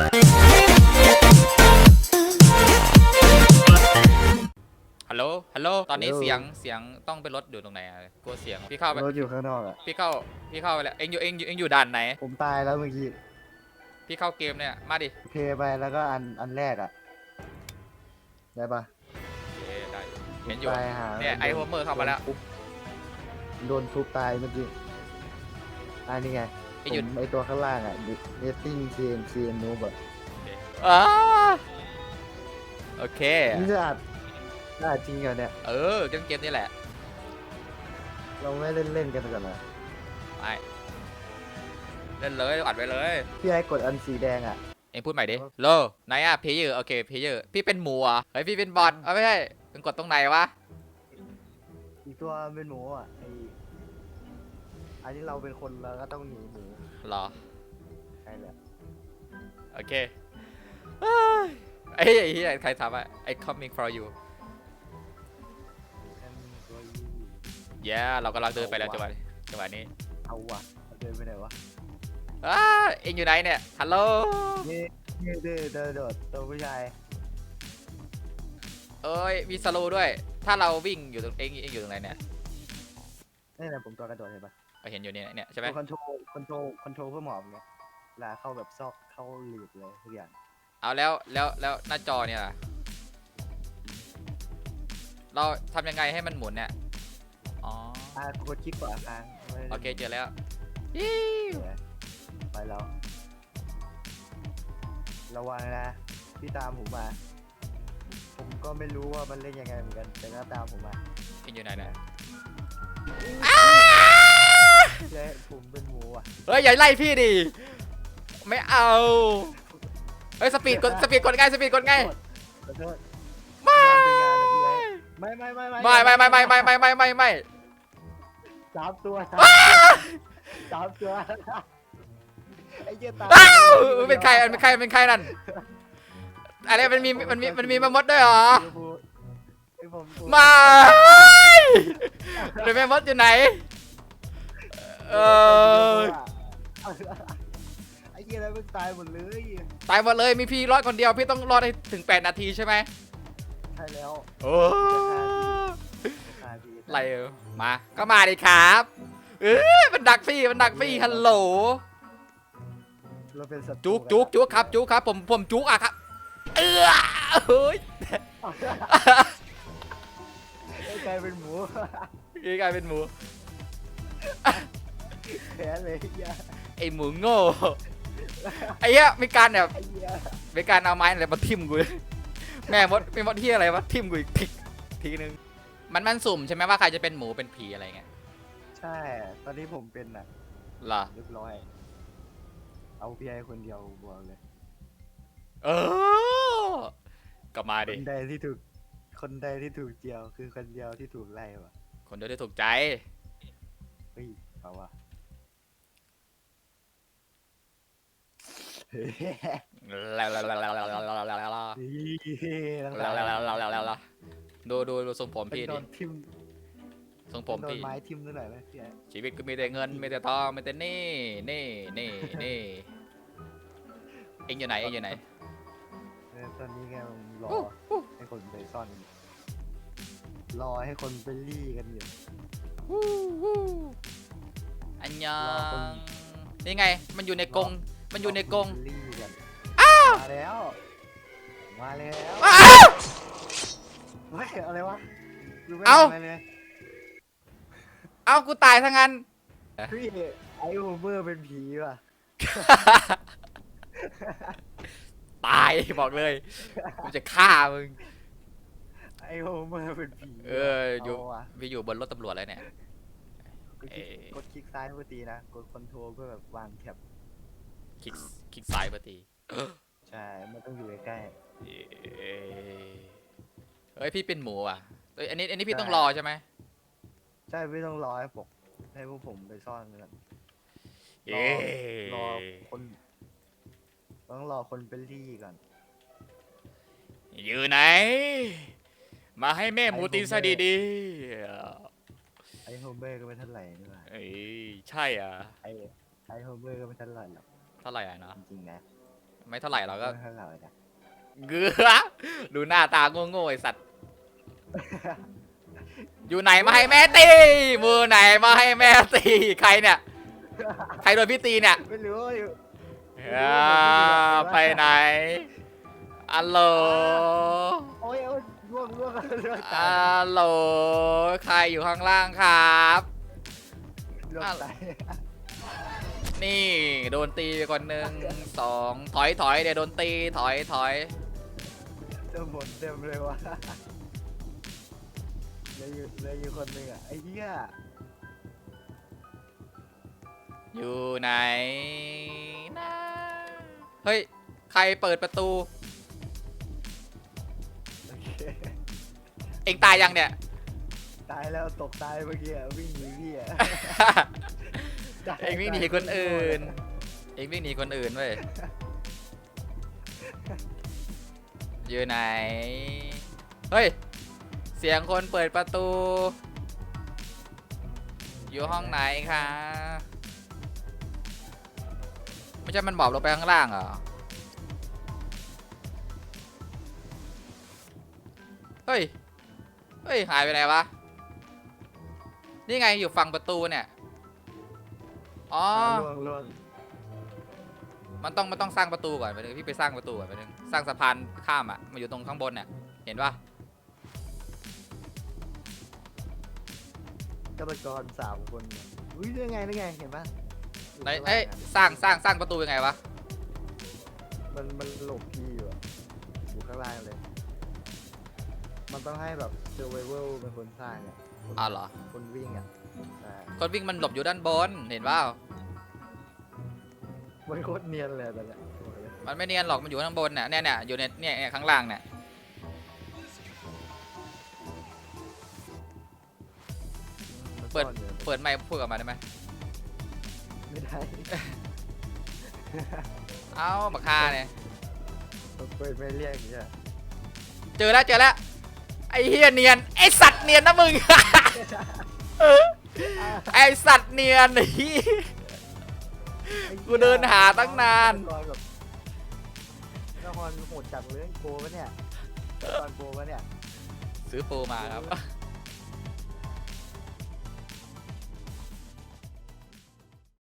ฮัลโหล ฮัลโหล ตอนนี้ฮัลโหล เสียง เสียงต้องเป็นรถอยู่ตรงไหนอะกลัวเสียง พี่เข้าไป รถอยู่ข้างนอกอะ พี่เข้า พี่เข้าไปแล้ว เอ็งอยู่ เอ็งอยู่ เอ็งอยู่ด่านไหน ผมตายแล้วเมื่อกี้พี่เข้าเกมเนี่ย มาดิเพย์ไปแล้วก็อันอันแรกอะ ได้ปะโอเคได้เห็นอยู่ ตายหาเนี่ยไอ้โฮเมอร์เข้ามาแล้ว โดนทุบตายเมื่อกี้อันนี้ไง ไอ้หยุดผมไอตัวข้างล่างอะเนตติ้งเซียนเซียนนูบอะอ้าโอเค นี่จะอัดจะอัดจริงเหรอเนี่ย เออเกมเกมนี่แหละ เราไม่เล่นเล่นๆกันก่อนนะไป เล่นเลยอัดไว้เลย พี่ไอ้กดอันสีแดงอะ เอ็งพูดใหม่ดิโลไหนอะเพย์เยอร์โอเคเพย์เยอร์พี่เป็นหมูเหรอะเฮ้ยพี่เป็นบอทเอาไม่ใช่เป็นกดตรงไหนวะ อีกตัวเป็นหมูอะไออันนี้เราเป็นคนเราก็ต้องหนีหมู หรอ ใช่แหละโอเคเอ้ยไอ้ไอ้เหี้ยใครทำอะไอ้ coming for you แค่มีตัวยี yeah เรากำลังเดินไปแล้วจังหวะนี้จังหวะนี้เอาวะเอาเดินไปไหนวะอ้าเอ็งอยู่ไหนเนี่ย ฮัลโหลนี่นี่เดินเดินโดดตัวผู้ชายเอ้ย มีสโลว์ด้วย ถ้าเราวิ่งอยู่ตรงเอ็งเอ็งอยู่ตรงไหนเนี่ย นี่แหละผมตัวกระโดดเห็นปะ ก็เห็นอยู่เนี่ยเนี่ยใช่ไหมตัวคอนโทรลคอนโทรลคอนโทรลเพื่อหมอบไงเวลาเข้าแบบซอกเข้าหลีดเลยทุกอย่างเอาแล้วแล้วแล้วหน้าจอเนี่ยล่ะเราทำยังไงให้มันหมุนเนี่ยอ๋ออะกดคลิกขวาค้างไม่ได้โอเคเจอแล้วอิ๊วเดี๋ยวไปแล้วระวังนะพี่ตามผมมา ผมก็ไม่รู้ว่ามันเล่นยังไงเหมือนกันแต่ก็ตามผมมาเอ็งอยู่ไหนเนี่ย ฮ้ยอย่าไล่พี่ดิไม่เอาเฮ้ยสปีดกดสปีดกดง่ายสปีดกดง่ายขอโทษไม่งานเป็นงานนะพี่ไอ้ไม่ไม่ไม่ไม่ไม่ไม่ไม่ไม่ไม่ไม่ไม่ไม่สามตัวสามสามตัวไอ้เหี้ยตายอ้าวเป็นใครมันเป็นใครเป็นใครนั่นอะไรมันมีมันมีมันมีมามดด้วยเหรอไอ้ผมผมไม่หรือแม่มดอยู่ไหนเออ ไอ้เหี้ยแล้วมันตายหมดเลยตายหมดเลยมีพี่รอดคนเดียวพี่ต้องรอดให้ถึง 8 นาทีใช่ไหมใช่แล้วโอ้ตายดีอะไรเออมาก็มาดิครับ เอ้ยมันดักพี่มันดักพี่ฮัลโหลเราเป็นศัตรูจุกจุกจุกครับจุกครับ ผมผมจุกอะครับ เออเฮ้ยไอ้กลายเป็นหมูนี่กลายเป็นหมูแพ้เลยไอ้เหี้ย ไอหมูโง่ไอ้เหี้ยมีการแบบไอ้เหี้ยมีการเอาไม้อะไรมาทิ่มกูแม่มดมีมดที่อะไรมาทิ่มกูอีกทิกทีนึงมันมันสุ่มใช่ไหมว่าใครจะเป็นหมูเป็นผีอะไรเงี้ยใช่ ตอนนี้ผมเป็นน่ะเหรอเรียบร้อย เอาพี่ไอ้คนเดียวบวกเลย เออก็มาคดินใดที่ถูก คนใดที่ถูกเจียว คือคนเดียวที่ถูกไล่ว่ะคนเดียวที่ถูกใจ เฮ้ยเอาว่ะ เฮ้ยแล้วแล้วแล้วแล้วแล้วแล้วแล้วแล้วแล้วแล้วดูดูดูทรงผมเป็นพี่โดดินทิมทรงผมโดนพี่ ไม้ทิมด้วยหน่อยไหมพี่ไอ้ชีวิตก็มีแต่เงินมีแต่ทองมีแต่นี่นี่นี่นี่เอ็งอยู่ไหนเอ็งอยู่ไหน เออตอนนี้แกรอให้คนไปซ่อนกันอยู่รอให้คนไปรี่กันอยู่ อันยังรอคนนี่ไง มันอยู่ในกรง มันอยู่ในกรงรอคนไปรี่กันมาแล้ว มาแล้วอ้าวเฮ้ยอะไรวะดูไม่เอ้าทำะไรเลยเอากูตายทั้งนั้นพี่ไอโอเวอร์เป็นผีว่ะตายบอกเลยกูจะฆ่ามึงไอโอเวอร์เป็นผีเอออยู่าว่ะไปอยู่บนรถตำรวจแล้วเนี่ยกดคลิกเอ่อกดคลิกซ้ายเพื่อตีนะ กดคอนโทรลเพื่อแบบวางแท็บ คลิกคลิกซ้ายพอดีใช่ มันต้องอยู่ใกล้ เอ้ยเฮ้ยพี่เป็นหมูอะเอ้ยอันนี้อันนี้พี่ต้องรอใช่ไหมๆ ใช่ไม่ต้องรอให้ผมให้พวกผมไปซ่อนกันเย้รอคน ต้องรอคนไปรี่ก่อน อยู่ไหน มาให้แม่หมูตีซะดีไอโฮเมอร์ก็ไม่เท่าไหร่นี่หว่าๆเอ้ยใช่อะ ไอไอโฮเมอร์ก็ไม่เท่าไหร่หรอก เท่าไหร่อะเนาะจริงๆนะไม่เท่าไหร่เราก็เท่าไหร่นะเกลือดูหน้าตาโง่ๆไอสัตว์อยู่ไหนมาให้แม่ตีมือไหนมาให้แม่ตีใครเนี่ยใครโดนพี่ตีเนี่ยไม่รู้ว่าอยู่อ่าไปไหนอัลโหลโอ้ยโอ้ยร่วงร่วงร่วงตาอัยลโหลใครอยู่ข้างล่างครับ ร่วงตาย นี่โดนตีไปคนหนึ่งสองถอยถอยเดี๋ยวโดนตีถอยถอยเต็มหมดเต็มเลยวะเหลยอยู่เหลยอยู่คนหนึ่งอะไอ้เหี้ยอยู่ไหนนะเฮ้ย ใครเปิดประตู โอเคเอ็งตายยังเนี่ย ตายแล้วตกตายเมื่อกี้อะวิ่งหนีพี่อะตาย เอ็งวิ่งหนีคนอื่น เอ็งวิ่งหนีคนอื่นเว้ยอยู่ไหน เฮ้ย เสียงคนเปิดประตู อยู่ห้องไหนคะไม่ใช่มันบอกเราไปข้างล่างเหรอ เฮ้ย เฮ้ย หายไปไหนวะ นี่ไงอยู่ฝั่งประตูเนี่ย อ๋อ ล่วงล่วงมันต้องมันต้องสร้างประตูก่อนไปนึงพี่ไปสร้างประตูก่อนไปนึงสร้างสะพานข้ามอะมาอยู่ตรงข้างบนเนี่ยเห็นปะฆาตกรสามคนเนี่ยอุ้ยนี่ไงนี่ไงเห็นปะอยู่ไหนข้างล่างเอ้ยอะสร้างสร้างสร้างประตูยังไงวะมันมันหลบพี่อยู่อะอยู่ข้างล่างเลย มันต้องให้แบบ survival เป็นคนสร้างอะคนอ้าวเหรอคนวิ่งอะใช่ คนวิ่งมันหลบอยู่ด้านบน เห็นเปล่ามันโคตรเนียนเลยแต่เนี่ยบอกเลยมันไม่เนียนหรอก มันอยู่ข้างบนเนี่ยเนี่ยเนี่ยอยู่ในเนี่ยเนี่ยข้างล่างเนี่ยมันเปิดซ่อนอยู่เปิดไมค์พูดกับมาได้ไหมไม่ได้เอ้าบักคาเนี่ยมันเปิดไม่เรียกอย่างเงี้ยเจอแล้วเจอแล้ว ไอ้เฮียเนียน ไอ้สัตว์เนียนนะมึง ไอสัตว์เนียนนี่กูเดินหาตั้งนานฆตกรแบบนครโหดจัดเลยโกวะเนี่ยตอนโกวะเนี่ย ซื้อโปรมาครับ